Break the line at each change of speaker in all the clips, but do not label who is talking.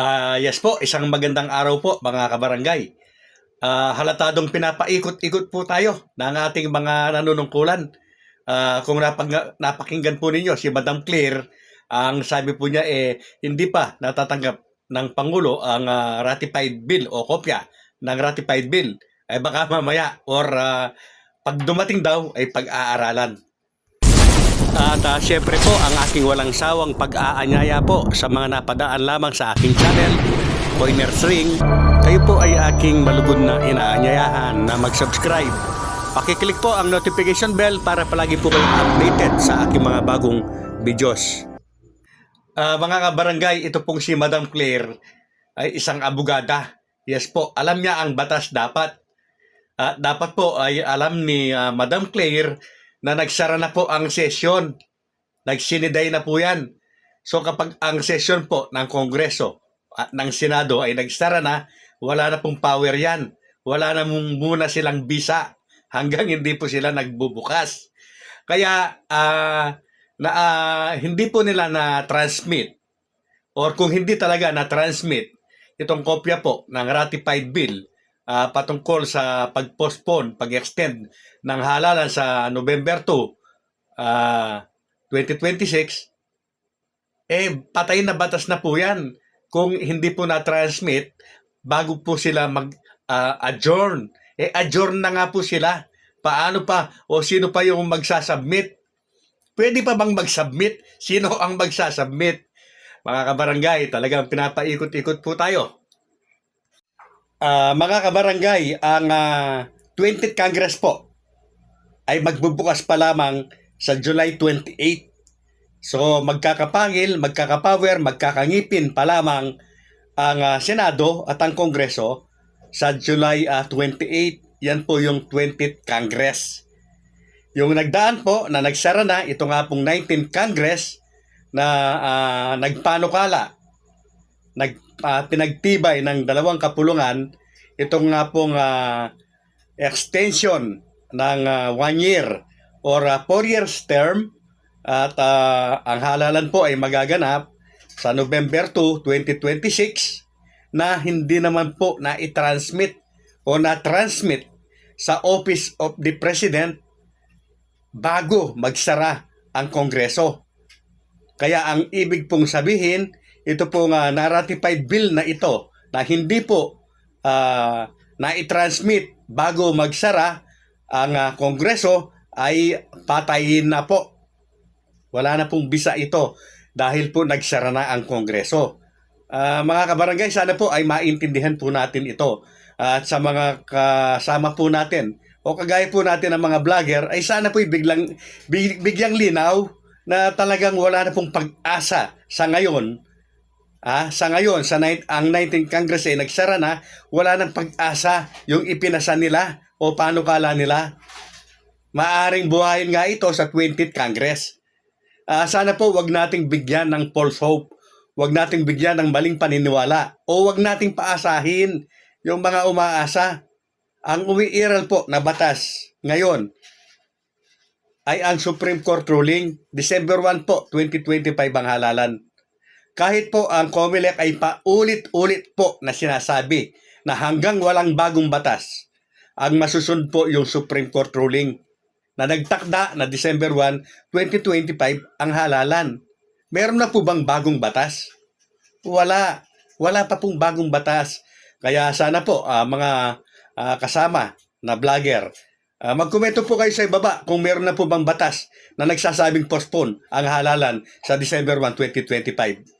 Ah, yes po, isang magandang araw po mga kabarangay. Ah, halatadong pinapaikot-ikot po tayo ng ating mga nanunungkulan. Ah, kung napag, napakinggan po ninyo si Madam Claire, ang sabi po niya eh hindi pa natatanggap ng Pangulo ang ah, ratified bill o kopya ng ratified bill. Ay baka mamaya or ah, pag dumating daw ay pag-aaralan. At uh, syempre po ang aking walang sawang pag-aanyaya po sa mga napadaan lamang sa aking channel, Pointer's Ring. Kayo po ay aking malugod na inaanyayahan na mag-subscribe. Pakiclick po ang notification bell para palagi po kayong updated sa aking mga bagong videos. Ah, mga kabarangay, ito pong si Madam Claire ay isang abogada. Yes po, alam niya ang batas dapat. Ah, dapat po ay alam ni ah, Madam Claire na nagsara na po ang sesyon. Nagsiniday na po yan. So kapag ang sesyon po ng Kongreso at ng Senado ay nagsara na, wala na pong power yan. Wala na muna silang bisa hanggang hindi po sila nagbubukas. Kaya ah, na, ah, hindi po nila na-transmit or kung hindi talaga na-transmit itong kopya po ng ratified bill ah, patungkol sa pag-postpone, pag-extend ng halalan sa November 2, ah, 2026, eh patay na batas na po yan kung hindi po na-transmit bago po sila mag-adjourn. eh adjourn na nga po sila. Paano pa? O sino pa yung magsasubmit? Pwede pa bang mag-submit? Sino ang magsasubmit? Mga kabarangay, talagang pinapaikot-ikot po tayo. Ah, mga kabarangay, ang ah, 20th Congress po ay magbubukas pa lamang sa July 28. So magkakapangil, magkakapower, magkakangipin pa lamang ang ah, Senado at ang Kongreso sa July ah, 28. Yan po yung 20th Congress. Yung nagdaan po na nagsara na, ito nga pong 19th Congress na ah, nagpanukala, nag, ah, pinagtibay ng dalawang kapulungan, itong nga pong ah, extension ng ah, one year or ah, four years term at ah, ang halalan po ay magaganap sa November 2, 2026 na hindi naman po na i-transmit o na-transmit sa Office of the President bago magsara ang Kongreso. Kaya ang ibig pong sabihin, ito pong uh, na-ratified bill na ito na hindi po ah, na-transmit bago magsara ang ah, Kongreso ay patayin na po. Wala na pong bisa ito dahil po nagsara na ang Kongreso. Ah, mga kabarangay, sana po ay maintindihan po natin ito. At sa mga kasama po natin o kagaya po natin ng mga vlogger ay sana po biglang big, bigyang linaw na talagang wala na pong pag-asa sa ngayon. Ah, sa ngayon, sa nine, ang 19th Congress ay nagsara na, wala nang pag-asa yung ipinasa nila o paano kala nila. Maaring buhayin nga ito sa 20th Congress. Ah, sana po wag nating bigyan ng false hope. Wag nating bigyan ng maling paniniwala o wag nating paasahin yung mga umaasa. Ang umiiral po na batas ngayon ay ang Supreme Court ruling December 1 po 2025 ang halalan. Kahit po ang COMELEC ay paulit-ulit po na sinasabi na hanggang walang bagong batas ang masusunod po yung Supreme Court ruling na nagtakda na December 1, 2025 ang halalan. Meron na po bang bagong batas? Wala. Wala pa pong bagong batas. Kaya sana po ah, mga ah, kasama na vlogger, ah, magkomento po kayo sa ibaba kung meron na po bang batas na nagsasabing postpone ang halalan sa December 1, 2025.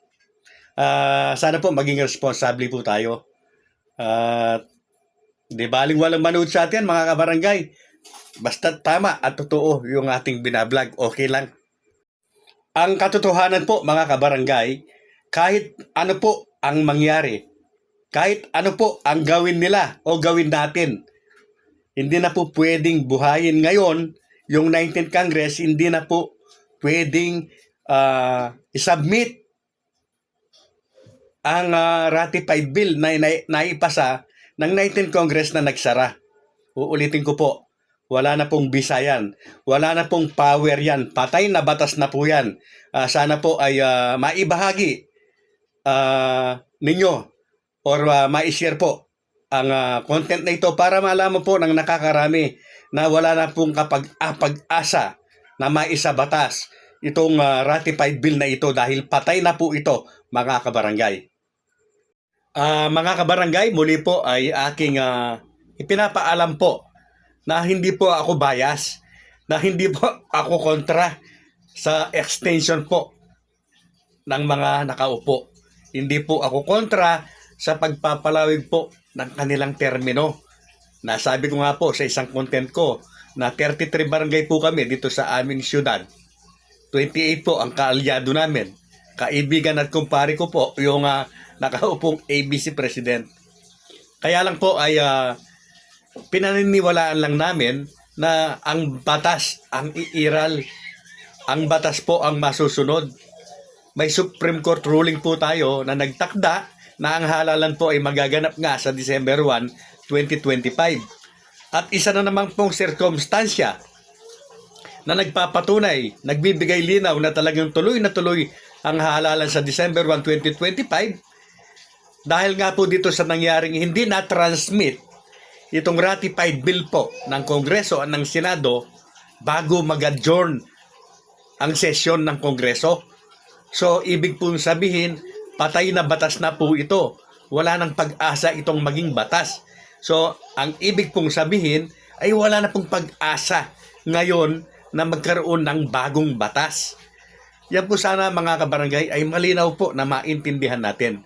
Ah, sana po maging responsable po tayo. At di baling walang manood sa atin mga kabarangay. Basta tama at totoo yung ating binablog, okay lang. Ang katotohanan po mga kabarangay, kahit ano po ang mangyari, kahit ano po ang gawin nila o gawin natin, hindi na po pwedeng buhayin ngayon yung 19th Congress, hindi na po pwedeng ah, isubmit ang ah, ratified bill na, na naipasa ng 19th Congress na nagsara. Uulitin ko po, wala na pong bisa yan. Wala na pong power yan. Patay na batas na po yan. Ah, sana po ay ah, maibahagi ah, ninyo or uh, ma-share po ang ah, content na ito para malaman po ng nakakarami na wala na pong kapag ah, pag-asa na maisa batas itong ah, ratified bill na ito dahil patay na po ito mga kabarangay. Ah, mga kabarangay, muli po ay aking ah, ipinapaalam po na hindi po ako bias, na hindi po ako kontra sa extension po ng mga nakaupo. Hindi po ako kontra sa pagpapalawig po ng kanilang termino. Nasabi ko nga po sa isang content ko na 33 barangay po kami dito sa aming syudad. 28 po ang kaalyado namin. Kaibigan at kumpare ko po yung ah, nakaupong ABC President. Kaya lang po ay ah, pinaniniwalaan lang namin na ang batas ang iiral. Ang batas po ang masusunod. May Supreme Court ruling po tayo na nagtakda na ang halalan po ay magaganap nga sa December 1, 2025. At isa na naman pong sirkumstansya na nagpapatunay, nagbibigay linaw na talagang tuloy na tuloy ang halalan sa December 1, 2025 dahil nga po dito sa nangyaring hindi na-transmit itong ratified bill po ng Kongreso at ng Senado bago mag-adjourn ang sesyon ng Kongreso. So, ibig pong sabihin, patay na batas na po ito. Wala nang pag-asa itong maging batas. So, ang ibig pong sabihin ay wala na pong pag-asa ngayon na magkaroon ng bagong batas. Yan po sana mga kabarangay ay malinaw po na maintindihan natin.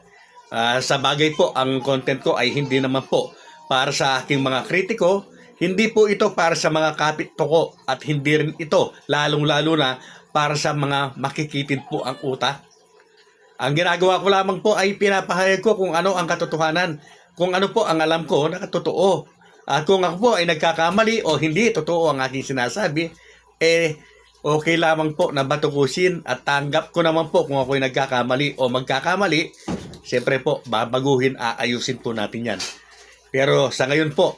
Ah, sa bagay po, ang content ko ay hindi naman po para sa aking mga kritiko, hindi po ito para sa mga kapit toko at hindi rin ito lalong-lalo na para sa mga makikitid po ang utak. Ang ginagawa ko lamang po ay pinapahayag ko kung ano ang katotohanan, kung ano po ang alam ko na totoo. At kung ako po ay nagkakamali o hindi totoo ang aking sinasabi, eh okay lamang po na batukusin at tanggap ko naman po kung ako ay nagkakamali o magkakamali, siyempre po babaguhin, aayusin po natin yan. Pero sa ngayon po,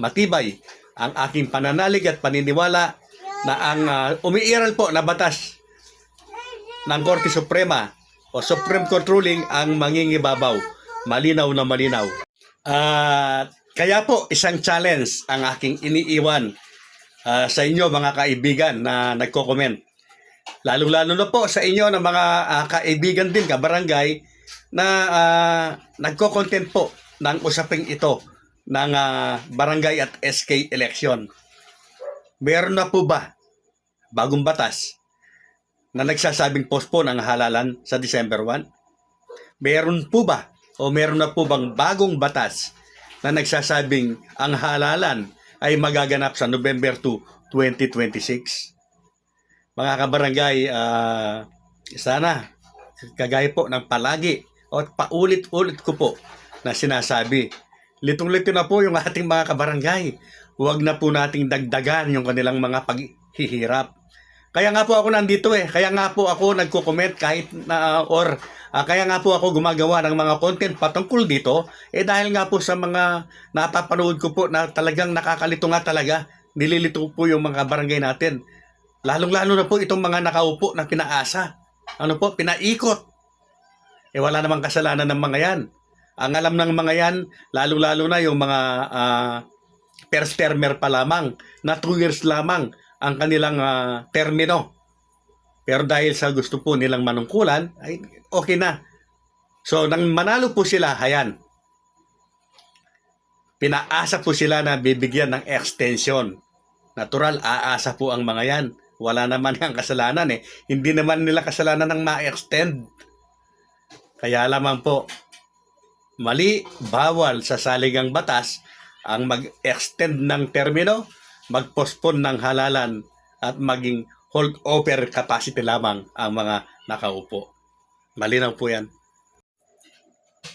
matibay ang aking pananalig at paniniwala na ang ah, umiiral po na batas ng Korte Suprema o Supreme Court ruling ang mangingibabaw. Malinaw na malinaw. At kaya po isang challenge ang aking iniiwan ah, sa inyo mga kaibigan na nagko-comment. Lalo-lalo na po sa inyo ng mga ah, kaibigan din, kabarangay, na ah, nagko-content po ng usaping ito ng ah, barangay at SK election. Meron na po ba bagong batas na nagsasabing postpone ang halalan sa December 1? Meron po ba o meron na po bang bagong batas na nagsasabing ang halalan ay magaganap sa November 2, 2026? Mga kabarangay, ah, sana kagaya po ng palagi o paulit-ulit ko po na sinasabi, litong-lito na po yung ating mga kabarangay. Huwag na po nating dagdagan yung kanilang mga paghihirap. Kaya nga po ako nandito eh. Kaya nga po ako nagko-comment kahit na or ah, kaya nga po ako gumagawa ng mga content patungkol dito eh dahil nga po sa mga napapanood ko po na talagang nakakalito nga talaga. Nililito po yung mga barangay natin. Lalong-lalo na po itong mga nakaupo na pinaasa. Ano po, pinaikot. Eh wala namang kasalanan ng mga yan. Ang alam ng mga yan, lalo-lalo na yung mga ah, first termer pa lamang, na 2 years lamang ang kanilang ah, termino. Pero dahil sa gusto po nilang manungkulan, ay okay na. So, nang manalo po sila, hayan, pinaasa po sila na bibigyan ng extension. Natural, aasa po ang mga yan. Wala naman yung kasalanan eh. Hindi naman nila kasalanan ng ma-extend. Kaya lamang po, mali, bawal sa saligang batas ang mag-extend ng termino, mag-postpone ng halalan at maging hold over capacity lamang ang mga nakaupo. Malinaw po yan.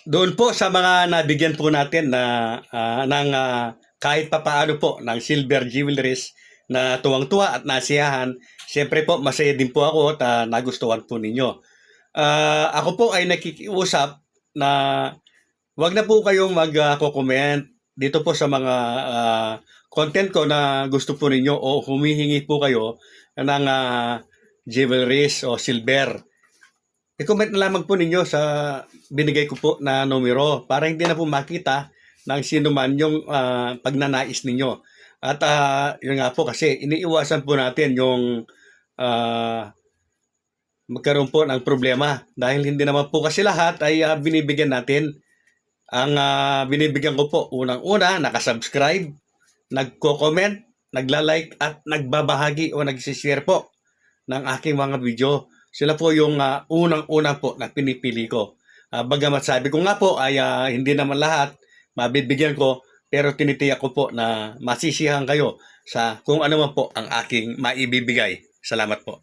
Doon po sa mga nabigyan po natin na ah, ng ah, kahit papaano po ng silver jewelries na tuwang-tuwa at nasiyahan, siyempre po masaya din po ako at ah, nagustuhan po ninyo. Ah, ako po ay nakikiusap na wag na po kayong mag-comment dito po sa mga ah, content ko na gusto po ninyo o humihingi po kayo ng ah, jewelries o silver. i-comment na lamang po ninyo sa binigay ko po na numero para hindi na po makita ng sino man yung ah, pagnanais ninyo. At ah, yun nga po kasi iniiwasan po natin yung ah, magkaroon po ng problema dahil hindi naman po kasi lahat ay ah, binibigyan natin. Ang ah, binibigyan ko po unang-una nakasubscribe, nagko-comment, nagla-like at nagbabahagi o nagsishare po ng aking mga video. Sila po yung ah, unang-una po na pinipili ko. Ah, bagamat sabi ko nga po ay ah, hindi naman lahat mabibigyan ko pero tinitiyak ko po na masisiyahan kayo sa kung ano man po ang aking maibibigay. Salamat po.